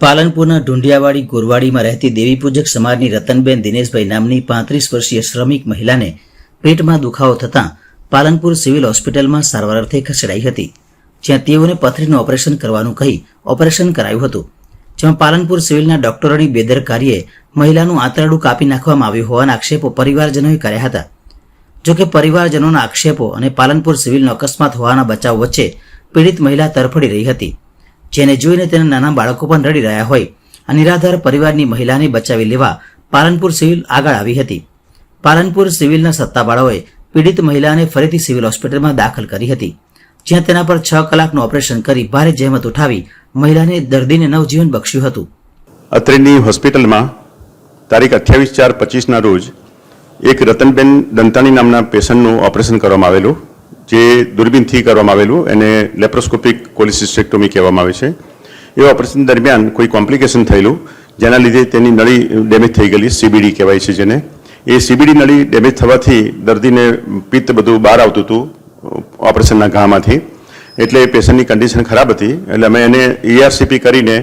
પાલનપુરના ઢુંડિયાવાડી ગોરવાડીમાં રહેતી દેવીપૂજક સમાજની રતનબેન દિનેશભાઈ નામની પાંત્રીસ વર્ષીય શ્રમિક મહિલાને પેટમાં દુખાવો થતાં પાલનપુર સિવિલ હોસ્પિટલમાં સારવાર અર્થે ખસેડાઈ હતી, જ્યાં તેઓને પથરીનું ઓપરેશન કરવાનું કહી ઓપરેશન કરાયું હતું, જેમાં પાલનપુર સિવિલના ડોક્ટરોની બેદરકારીએ મહિલાનું આંતરડું કાપી નાખવામાં આવ્યું હોવાના આક્ષેપો પરિવારજનોએ કર્યા હતા. જોકે પરિવારજનોના આક્ષેપો અને પાલનપુર સિવિલનો અકસ્માત હોવાના બચાવ વચ્ચે પીડિત મહિલા તરફડી રહી હતી. જેને જોઈને તેના નાના બાળકો પણ રડી રહ્યા હોય આ નિરાધાર પરિવારની મહિલાને બચાવી લેવા પાલનપુર સિવિલ આગળ આવી હતી. પાલનપુર સિવિલના સત્તાવાળાઓએ પીડિત મહિલાને ફરીથી સિવિલ હોસ્પિટલમાં દાખલ કરી હતી, જ્યાં તેના પર છ કલાકનું ઓપરેશન કરી ભારે જહેમત ઉઠાવી મહિલાને દર્દીને નવજીવન બક્ષ્યું હતું. અત્રેની હોસ્પિટલમાં તારીખ અઠ્યાવીસ ચાર પચીસના રોજ એક રતનબેન દંતાણી નામના પેશન્ટનું ઓપરેશન કરવામાં આવેલું. જે દૂરબીનથી કરવામાં આવેલું, એને લેપ્રોસ્કોપિક કોલિસિસ્ટેક્ટોમી કહેવામાં આવે છે. એ ઓપરેશન દરમિયાન કોઈ કોમ્પ્લિકેશન થયેલું, જેના લીધે તેની નળી ડેમેજ થઈ ગયેલી સીબીડી કહેવાય છે જેને. એ સીબીડી નળી ડેમેજ થવાથી દર્દીને પિત્ત બધું બહાર આવતું હતું, ઓપરેશનના ઘામાંથી. એટલે પેશન્ટની કન્ડિશન ખરાબ હતી. એટલે અમે એને ઈઆરસીપી કરીને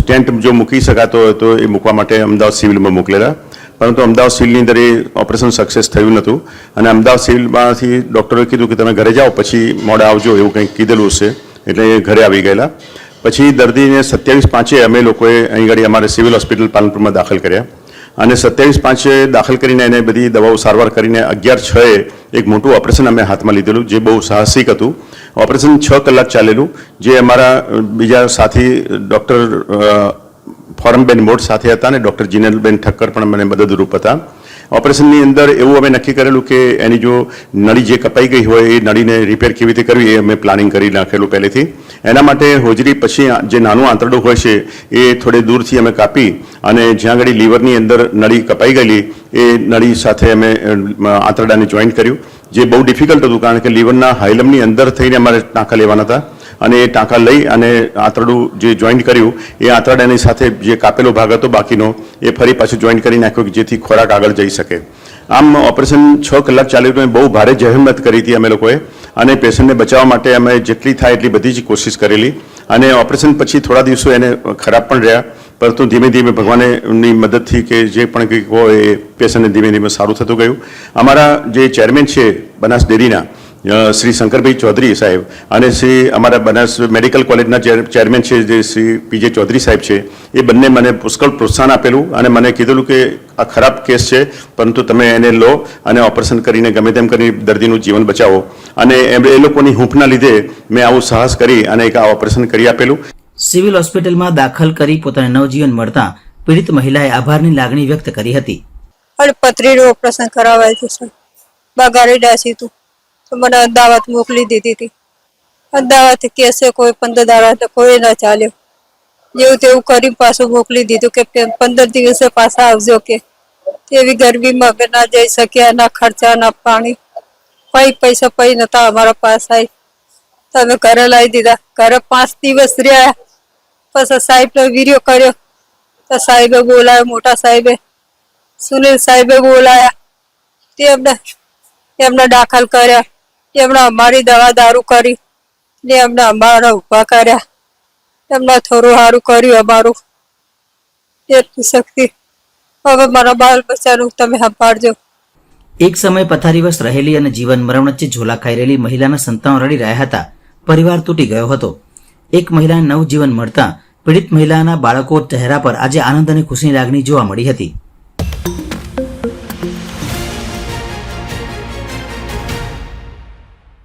સ્ટેન્ટ જો મૂકી શકાતો હોય તો એ મૂકવા માટે અમદાવાદ સિવિલમાં મોકલેલા. પરંતુ અમદાવાદ સિવિલની અંદર એ ઓપરેશન સક્સેસ થયું નહોતું. અને અમદાવાદ સિવિલમાંથી ડૉક્ટરોએ કીધું કે તમે ઘરે જાઓ, પછી મોડા આવજો એવું કંઈક કીધેલું હશે. એટલે એ ઘરે આવી ગયેલા. પછી દર્દીને સત્યાવીસ પાંચે અમે લોકોએ અહીં ઘડી અમારે સિવિલ હોસ્પિટલ પાલનપુરમાં દાખલ કર્યા. અને સત્યાવીસ પાંચે દાખલ કરીને એને બધી દવાઓ સારવાર કરીને અગિયાર છએ એક મોટું ઓપરેશન અમે હાથમાં લીધેલું, જે બહુ સાહસિક હતું. ઓપરેશન છ કલાક ચાલેલું, જે અમારા બીજા સાથી ડૉક્ટર ફોરમબેન મોડ સાથે હતા અને ડૉક્ટર જીનલબેન ઠક્કર પણ મને મદદરૂપ હતા. ઓપરેશનની અંદર એવું અમે નક્કી કરેલું કે એની જો નળી જે કપાઈ ગઈ હોય એ નળીને રિપેર કેવી રીતે કરવી એ અમે પ્લાનિંગ કરી નાખેલું પહેલેથી. એના માટે હોજરી પછી જે નાનું આંતરડું હોય છે એ થોડે દૂરથી અમે કાપી અને જ્યાં આગળ લીવરની અંદર નળી કપાઈ ગયેલી એ નળી સાથે અમે આંતરડાને જોઈન્ટ કર્યું. જે બહુ ડિફિકલ્ટ હતું કારણ કે લીવરના હાઇલમની અંદર થઈને અમારે ટાંકા લેવાના હતા. અને એ ટાંકા લઈ અને આંતરડું જે જોઈન્ટ કર્યું, એ આંતરડાની સાથે જે કાપેલો ભાગ હતો બાકીનો, એ ફરી પાછું જોઈન્ટ કરી નાખ્યો કે જેથી ખોરાક આગળ જઈ શકે. આમ ઓપરેશન છ કલાક ચાલ્યું હતું બહુ ભારે જહેમત કરી હતી અમે લોકોએ. અને પેશન્ટને બચાવવા માટે અમે જેટલી થાય એટલી બધી જ કોશિશ કરેલી. અને ઓપરેશન પછી થોડા દિવસો એને ખરાબ પણ રહ્યા, પરંતુ ધીમે ધીમે ભગવાનની મદદથી કે જે પણ કંઈક હોય એ પેશન્ટને ધીમે ધીમે સારું થતું ગયું. અમારા જે ચેરમેન છે, બનાસ ડેરીના શ્રી શંકરભાઈ ચૌધરી સાહેબ અને શ્રી અમારા બનાસ મેડિકલ કોલેજના ચેરમેન છે જે શ્રી પીજે ચૌધરી સાહેબ છે એ બંને મને પુષ્કળ પ્રોત્સાહન આપેલું અને મને કીધેલું કે આ ખરાબ કેસ છે પરંતુ તમે એને લો અને ઓપરેશન કરીને ગમે તેમ કરી દર્દીનું જીવન બચાવો. અને એમ- એ લોકોની હૂંફના લીધે મેં આવું સાહસ કરી અને એક આ ઓપરેશન કરી આપેલું. સિવિલ હોસ્પિટલમાં દાખલ કરી પોતાને નવજીવન મળતા પીડિત મહિલાએ આભારની લાગણી વ્યક્ત કરી હતી. અને પથરીનું ઓપરેશન કરાવાયું છે બગાડી ડાસી તું. તો મને અમદાવાદ મોકલી દીધી હતી. અમદાવાદ કહેશે કોઈ પંદર દાડા કોઈ ના ચાલ્યો જેવું તેવું કરી પાછું મોકલી દીધું કે પંદર દિવસે પાછા આવજો કે. એવી ગરમીમાં અમે ના જઈ શક્યા ના ખર્ચા ના પાણી. પૈ પૈસા પૈ નતા અમારા પાસે આવી તમે ઘરે લાવી દીધા. ઘરે પાંચ દિવસ રહ્યા. પછી સાહેબનો વીડિયો કર્યો. તો સાહેબે બોલાયો, મોટા સાહેબે. સુનિલ સાહેબે બોલાયા. તે એમને એમને દાખલ કર્યા. એમણે અમારી દવા દારૂ કરી ને એમને અમારા ઊભા કર્યા. એમને થોડું સારું કર્યું અમારું. એટલી શક્તિ. હવે મારા બાળ બચ્ચાનું તમે સંભાળજો. એક સમય પથારીવશ રહેલી અને જીવન મરણ વચ્ચે ઝોલા ખાઈ રહેલી મહિલાના સંતાનો રડી રહ્યા હતા. પરિવાર તૂટી ગયો હતો. એક મહિલાને નવજીવન મળતા પીડિત મહિલાના બાળકો ચહેરા પર આજે આનંદ અને ખુશીની લાગણી જોવા મળી હતી.